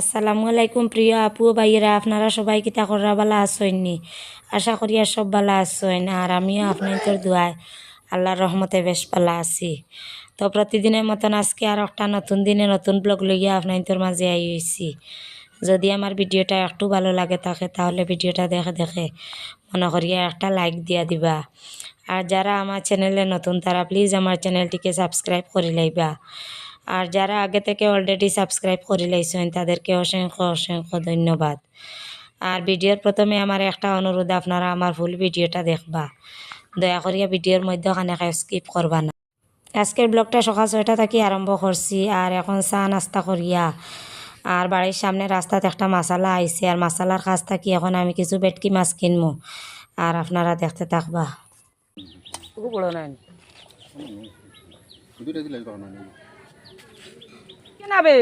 আসসালামু আলাইকুম প্রিয় আপু ভাইয়েরা, আপনারা সবাই কিতা করা বালা আসইনি আশা করি আর সব বালা আসইন আর আমিও আপনাদের দোয়ায়। আল্লাহর রহমতে বেশ বালা আছি। তো প্রতিদিনের মতন আজকে আর একটা নতুন দিনে নতুন ব্লগ লইয়া আপনাদের মাঝে আই হয়েছি যদি আমার ভিডিওটা একটু ভালো লাগে থাকে, তাহলে ভিডিওটা দেখে দেখে মনে করিয়া একটা লাইক দিয়া দিবা। আর যারা আমার চ্যানেলে নতুন, তারা প্লিজ আমার চ্যানেলটিকে সাবস্ক্রাইব করে লাইবা। আর যারা আগে থেকে অলরেডি সাবস্ক্রাইব করে লাইছেন তাদেরকে অসংখ্য অসংখ্য ধন্যবাদ। আর ভিডিওর প্রথমে আমার একটা অনুরোধ আপনারা আমার ফুল ভিডিওটা দেখবা। দয়া করিয়া ভিডিওর মধ্যে খানে স্কিপ করবা না। আজকের ব্লগটা সকাল ছয়টা থেকে আরম্ভ করছি আর এখন চা নাস্তা করিয়া আর বাড়ির সামনে রাস্তাতে একটা মশালা আইছে আর মশালার কাছ থাকি এখন আমি কিছু বেটকি মাছ কিনবো আর আপনারা দেখতে থাকবা। বড় কেনাবে?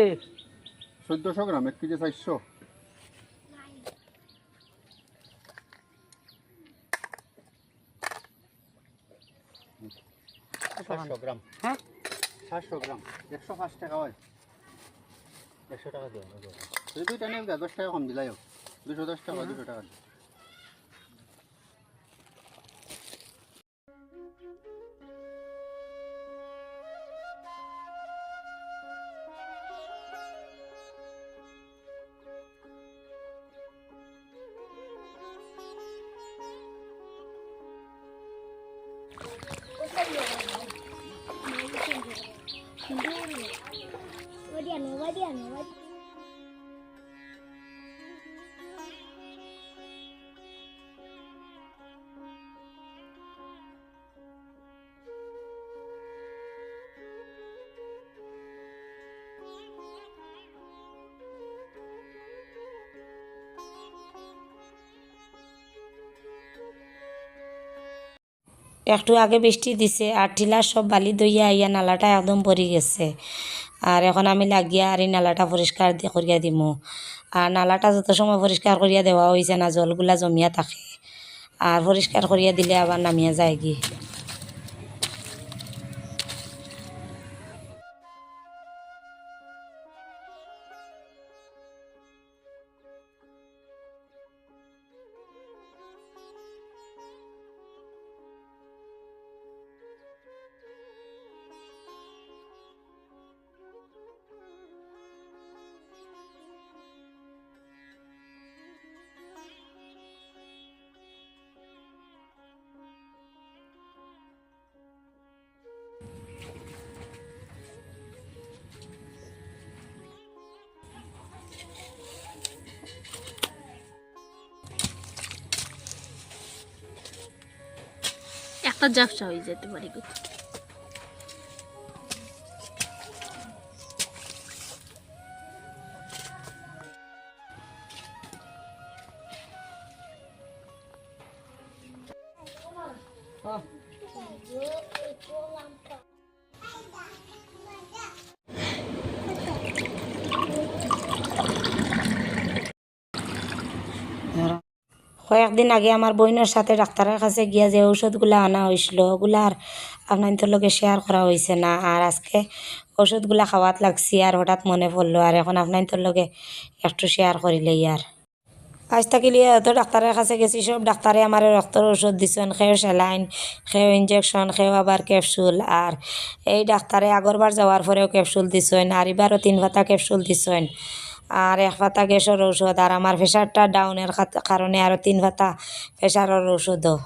চোদ্দশো গ্রাম এক কেজি চারশো। সাতশো গ্রাম। হ্যাঁ? সাতশো গ্রাম একশো পাঁচ টাকা হয়। একশো টাকা দিও যদি দুইটা নেই দশ টাকা কম দিলাই হোক দুশো দশ টাকা দুশো টাকা। একটু আগে বৃষ্টি দিছে, আর টিলার সব বালি দইয়া আইয়া নালাটা একদম পরি গেছে। আর এখন আমি লাগিয়া আর এই নালাটা পরিষ্কার করিয়া দিমু। আর নালাটা যত সময় পরিষ্কার করিয়া দেওয়া হয়েছে না, জলগুলা জমিয়া থাকে। আর পরিষ্কার করিয়া দিলে আবার নামিয়া যায় গিয়ে একটা ব্যবসা হয়ে যেতে পারি কয়েকদিন আগে আমার বোনের সাথে ডাক্তারের কাছে গিয়া যে ঔষধগুলা আনা হয়েছিল ওগুলা আর আপনাদের লগে শেয়ার করা হয়েছে না। আর আজকে ওষুধগুলা খাওয়াত লাগছি আর হঠাৎ মনে পড়ল, আর এখন আপনাদের লগে একটু শেয়ার করিলে আর। আজ থাকিলে তো ডাক্তারের কাছে গেছি, সব ডাক্তারে আমার রক্তর ওষুধ দিছেন খেয়েও স্যালাইন খেয়েও ইঞ্জেকশন খেয়েও আবার ক্যাপসুল আর এই ডাক্তারে আগরবার যাওয়ার পরেও ক্যাপসুল দিছেন, আর এবারও তিন পাতা ক্যাপসুল দিছেন। আর এক পাতা গ্যাসের ঔষধ আর আমার প্রেশারটা ডাউনের কারণে আরও তিন পাতা প্রেশারের ওষুধও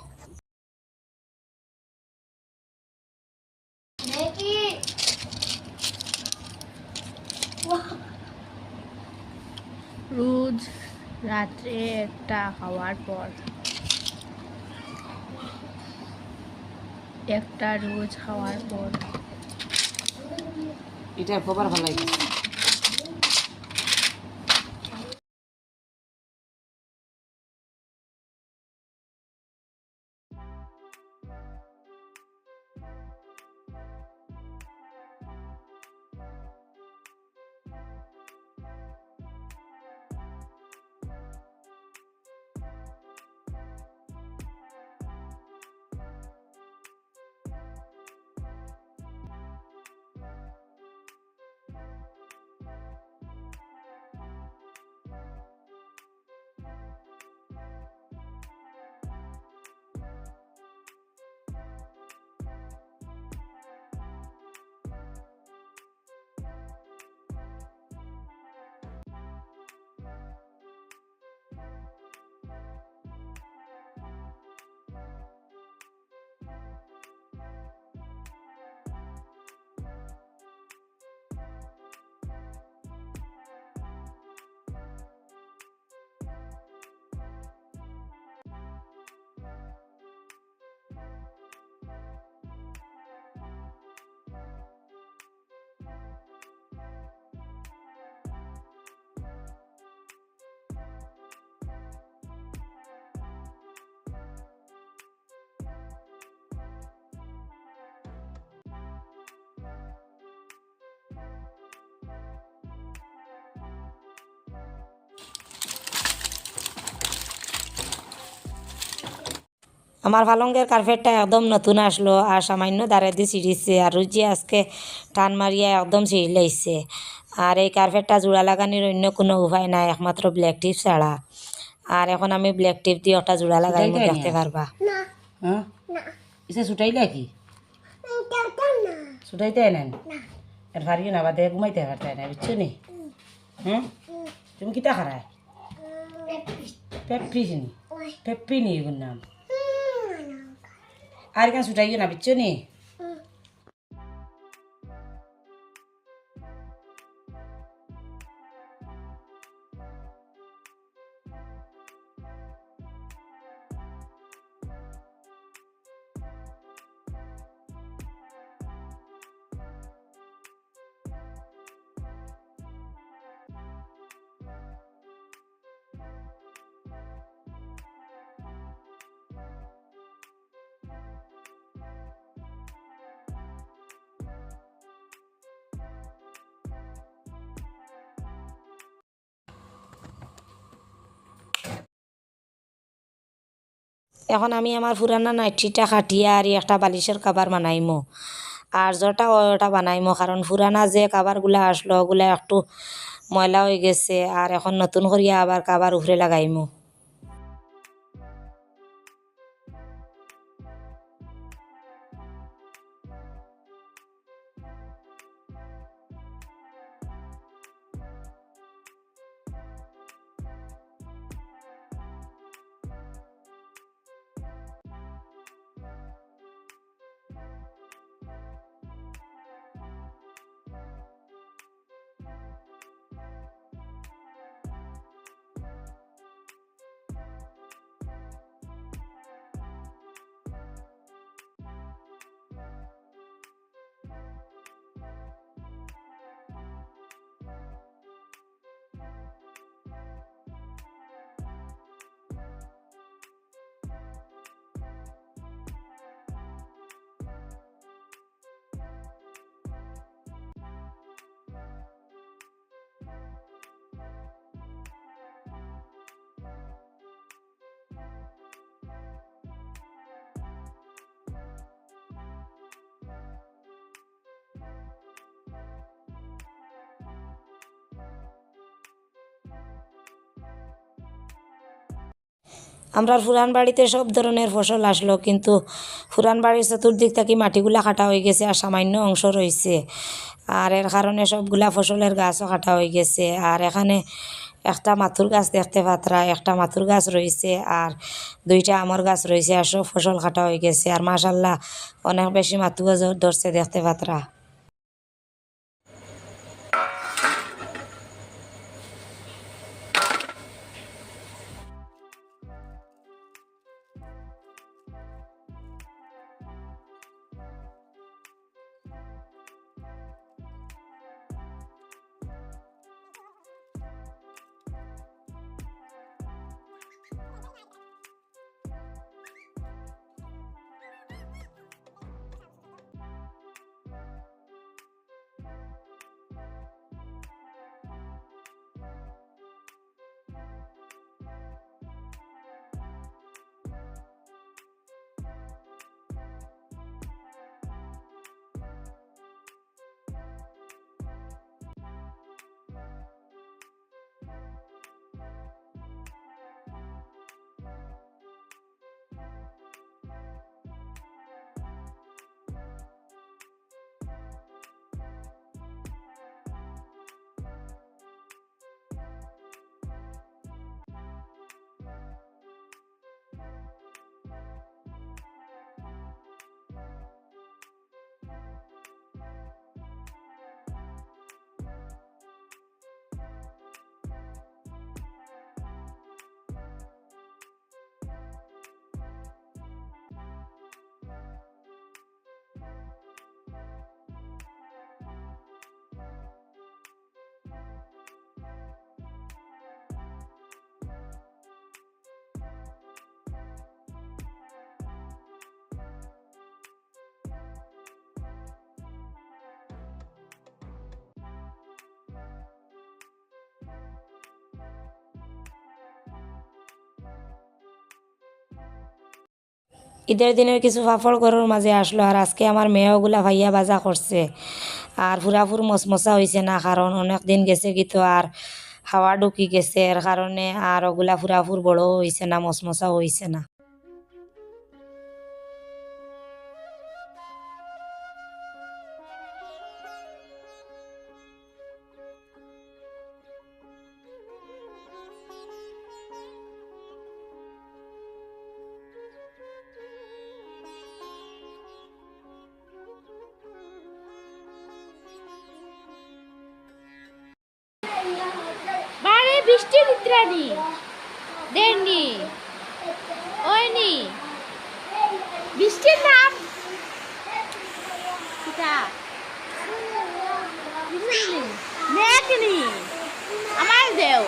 রোজ রাত্রে একটা খাওয়ার পর একটা রোজ খাওয়ার পর এটা খবর ভালো আমার পালঙ্গের কার্পেটটা একদম নতুন আসলো আর সামান্য দাঁড়ে দিয়ে ছিঁড়িছে আর রুজি আজকে টান মারিয়া একদম ছিঁড়ি লাইছে। আর এই কার্পেটটা জোড়া লাগানোর অন্য কোনো উপায় নাই একমাত্র ব্ল্যাক টিপ ছাড়া। আর এখন আমি ব্ল্যাক টিপ দিয়ে ওটা জোড়া লাগাই দেখতে পারবা। হ্যাঁ? কি? ছুটাইতে নেন আর ভারিও না বাদে ঘুমাইতে পারতে না বুঝছ নি? হুম? তুমি কিতা খারায়? পেপ্রিস নি? পেপ্রি নি এগুর নাম। আর কেন ছুটাইও না বুঝছ নি এখন আমি আমার পুরানা নাইট্রিটা খাটিয়া আর একটা বালিশের কাবার বানাইমো। আর যটা ওটা বানাইমো, কারণ পুরানা যে কাবারগুলা আসলো, ওগুলা একটু ময়লা হয়ে গেছে, আর এখন নতুন করিয়া আবার কাবার উফরে লাগাইমো। আমরা ফুরান বাড়িতে সব ধরনের ফসল আসলো, কিন্তু ফুরান বাড়ির চতুর্দিক থেকে মাটিগুলা কাটা হয়ে গেছে আর সামান্য অংশ রয়েছে। আর এর কারণে সবগুলা ফসলের গাছও কাটা হয়ে গেছে। আর এখানে একটা মাথুর গাছ দেখতে পাত্রা, একটা মাথুর গাছ রয়েছে আর দুইটা আমর গাছ রয়েছে আর সব ফসল কাটা হয়ে গেছে। আর মাশাল্লাহ, অনেক বেশি মাথুও ধরছে দেখতে পাত্রা। ঈদের দিনের কিছু পাপড় ঘরের মাঝে আসলো আর আজকে আমার মেয়েগুলা ভাইয়া বাজা করছে। আর ফুরাফুর মচমচা হয়েছে না, কারণ অনেক দিন গেছে কি তো আর হাওয়া ঢুকি গেছে, এর কারণে আর ওগুলা ফুরাফুর বড় হয়েছে না, মচমচা হয়েছে না। বারে মিত্রানি দেননি ওইনি মিষ্টির নাম দেখনি আমার দেও।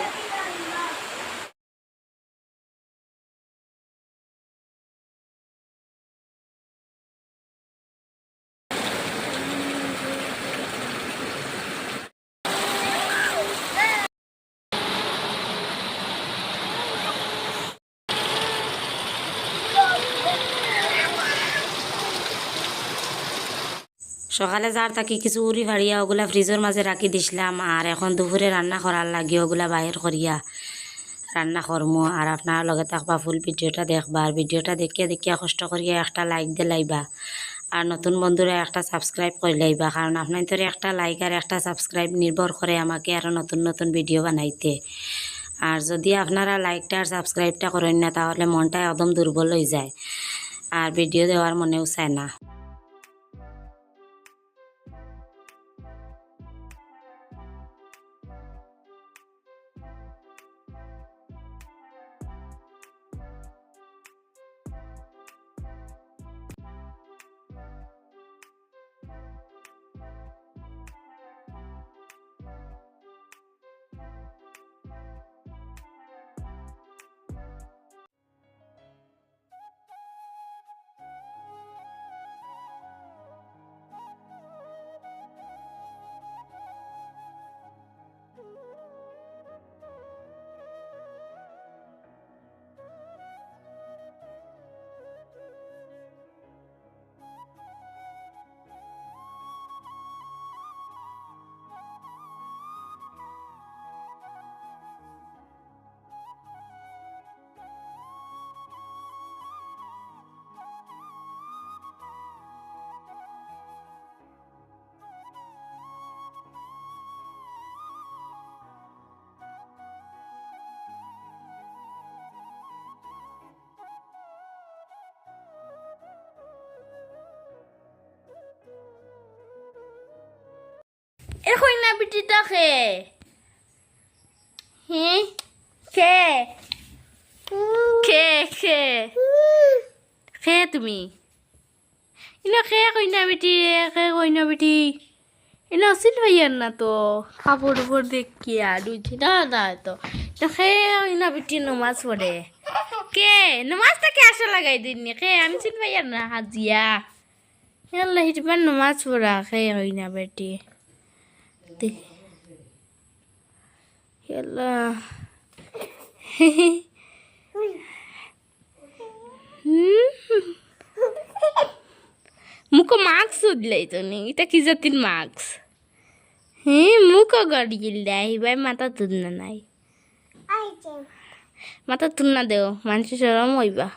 সকালে যার তাকে কিছু উড়ি ফাড়িয়া ওগুলা ফ্রিজের মাঝে রাখি দিছিলাম আর এখন দুপুরে রান্না করার লাগি ওগুলা বাহির করিয়া রান্না করমু আর আপনার লগে থাকবা ফুল ভিডিওটা দেখবা আর ভিডিওটা দেখিয়া দেখিয়া কষ্ট করিয়া একটা লাইক দিয়ে লাইবা আর নতুন বন্ধুরা একটা সাবস্ক্রাইব করে লাইবা কারণ আপনার তোর একটা লাইক আর একটা সাবস্ক্রাইব নির্ভর করে আমাকে আরও নতুন নতুন ভিডিও বানাইতে। আর যদি আপনারা লাইকটা আর সাবস্ক্রাইবটা করেন না, তাহলে মনটা একদম দুর্বল হয়ে যায়। আর ভিডিও দেওয়ার মনেও চায় না। এখন না বিটিটা খে হ্যাঁ খে খে খে খে তুমি? ইনা খে কইনা বেটি? খে কইনা বেটি? ইনা আসিল ভাইয়ার না তো। কাপড় উপর দেখিয়া দুজি না না তো। খে কইনা বেটি নমাজ পড়ে কে? নমাজটা কে আসা লাগাই দিননি খে আমি চিন ভাইয়ার না, হাজিয়া। আল্লাহ হিটবার নমাজ পড়া খে কইনা বেটি? দেখি মুখ মাস্ক উঠলাই তো নি এটা কি জাতির মাস্ক হ্যাঁ মুখ গড়িয়ে ভাই মাথা তুলনা নাই মাথা তুলনা দেও মানুষ সরম হইবা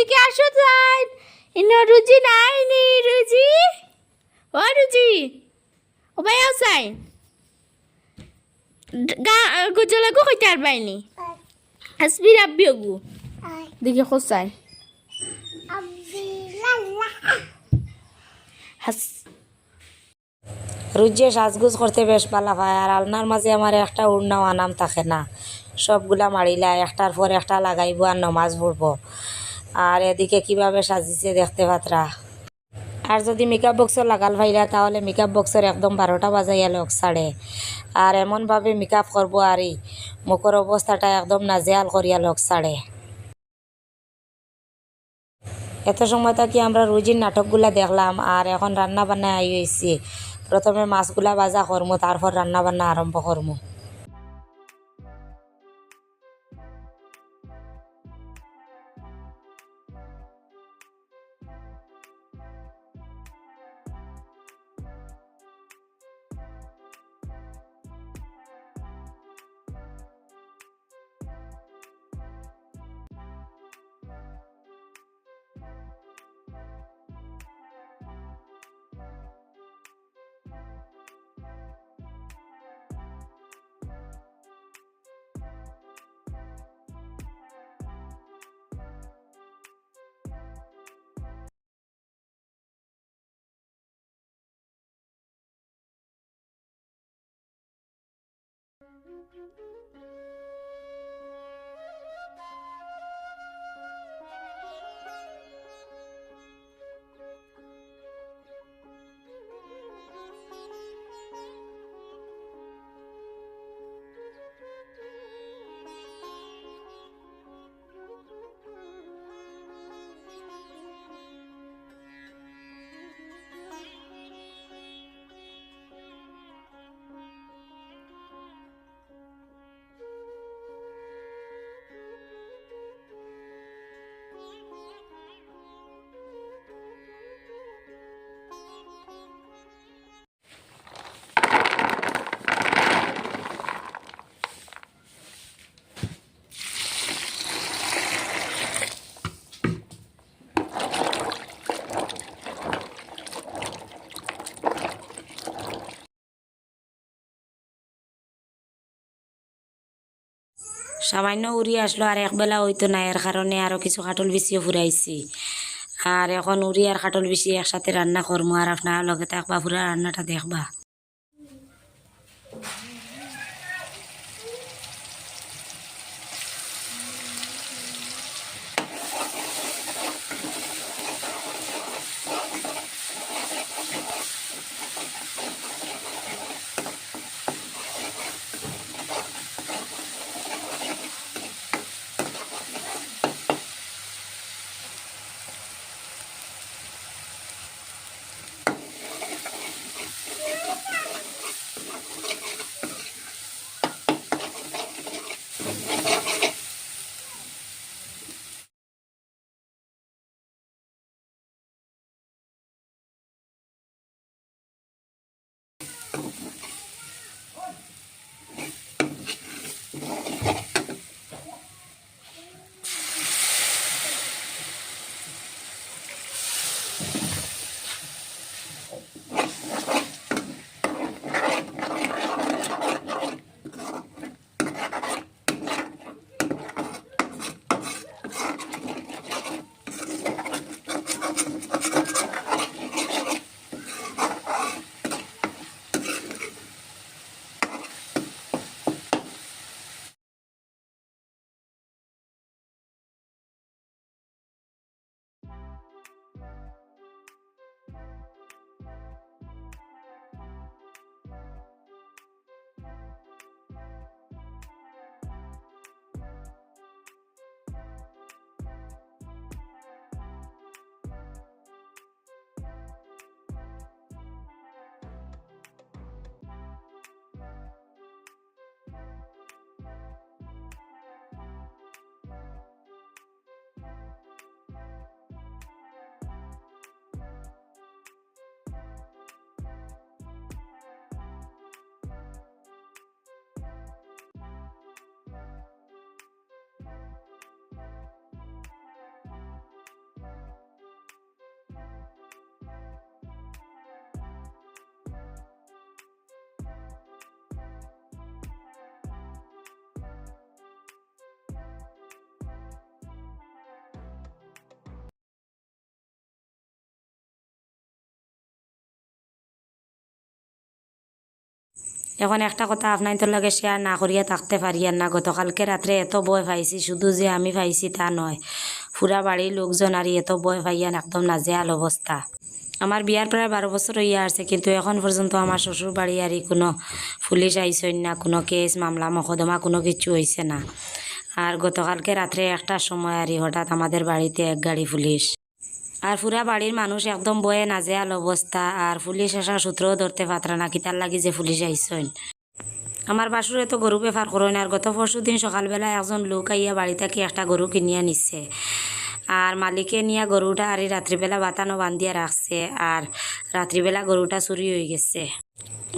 এদিকে আসো ইনো রুজি নাই নি রুজি? ও রুজি। ও ভাই আসাই। গা গুজলাগু কইতে পারবাইনি আসবি রাব্বি ওগু দেখি কোসাই হাস রুজিয়ে সাজগুজ করতে বেশ ভালো হয় আর আলনার মাঝে আমার একটা উড়নাও আনাম থাকে না। সবগুলা মারিলা একটার পর একটা লাগাইব আর নমাজ পড়ব। আর এদিকে কীভাবে সাজিছে দেখতে পাত্রা। আর যদি মেকআপ বক্সও লাগাল ভাইরা তাহলে মেকআপ বক্সের একদম বারোটা বাজাইয়া লোক ছাড়ে আর এমনভাবে মেকআপ করব আর এই মুখের অবস্থাটা একদম নাজেয়াল করিয়া লোক ছাড়ে এত সময় কি আমরা রুজির নাটকগুলা দেখলাম, আর এখন রান্না বান্না আই হয়েছি প্রথমে মাছগুলা ভাজা করমু তারপর রান্না বান্না আরম্ভ করমু সামান্য উড়ি আসলো আর একবেলা হইতো না এর কারণে আরও কিছু খাটল বেশিও ফুরাইছি আর এখন উড়ি আর খাটল বেশি একসাথে রান্না করব আর আপনার লগে থাকবা পুরা রান্নাটা দেখবা। এখন একটা কথা আপনার তোর লাগে শেয়ার না করিয়া থাকতে পারি আর না। গতকালকে রাত্রে এত ভয় পাইছি, শুধু যে আমি পাইছি তা নয়, পুরা বাড়ির লোকজন আর এত ভয় পাইয়ান একদম নাজেহাল অবস্থা। আমার বিয়ার প্রায় বারো বছর হইয়া আসছে, কিন্তু এখন পর্যন্ত আমার শ্বশুর বাড়ি আর কোনো পুলিশ আইসেন না, কোনো কেস, মামলা মকদমা কোনো কিছু হয়েছে না। আর গতকালকে রাত্রে একটার সময় আর হঠাৎ আমাদের বাড়িতে এক গাড়ি পুলিশ। আর পুরা বাড়ির মানুষ একদম বয়ে নাজেহাল অবস্থা, আর পুলিশ আসা সূত্রও ধরতে পাত্রা না কিতার লাগি যে পুলিশ আইসন আমার বাসুরে তো গরু বেফার করেন আর গত পরশু দিন সকালবেলা একজন লোক আইয়া বাড়ি থেকে একটা গরু কিনিয়া নিচ্ছে আর মালিকে নিয়ে গরুটা আর রাত্রিবেলা বাতানো বান্ধিয়া রাখছে আর রাত্রিবেলা গরুটা চুরি হয়ে গেছে।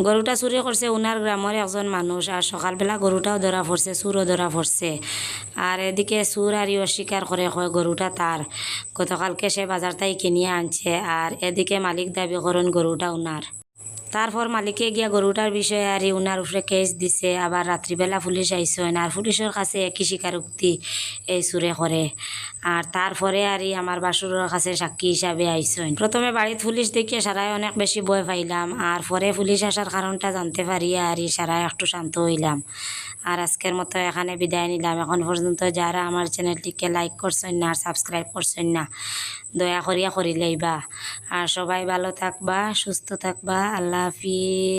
গরুটা চুরি করছে উনার গ্রামের একজন মানুষ আর সকালবেলা গরুটাও ধরা পড়ছে চুরও ধরা পড়ছে আর এদিকে চুর আর অস্বীকার করে হয় গরুটা তার গতকালকে সে বাজার তাই কিনিয়ে আনছে, আর এদিকে মালিক দাবি করেন গরুটা উনার তারপর মালিকে গিয়া গরুটার বিষয়ে আর উনার উপরে কেস দিছে, আবার রাত্রিবেলা পুলিশ আইসেন আর পুলিশের কাছে একই স্বীকারোক্তি এই সুরে করে। আর তারপরে আর আমার বাসুরের কাছে সাক্ষী হিসাবে আইসেন প্রথমে বাড়িত পুলিশ দেখিয়ে সারাই অনেক বেশি বয় পাইলাম, আর পরে পুলিশ আসার কারণটা জানতে পারি আর সারাই একটু শান্ত হইলাম। আর আজকের মতো এখানে বিদায় নিলাম। এখন পর্যন্ত যারা আমার চ্যানেলটিকে লাইক করছেন না আর সাবস্ক্রাইব করছেন না, দয়া করিয়া করিলেই বা। আর সবাই ভালো থাকবা, সুস্থ থাকবা। আল্লাহ হাফিজ।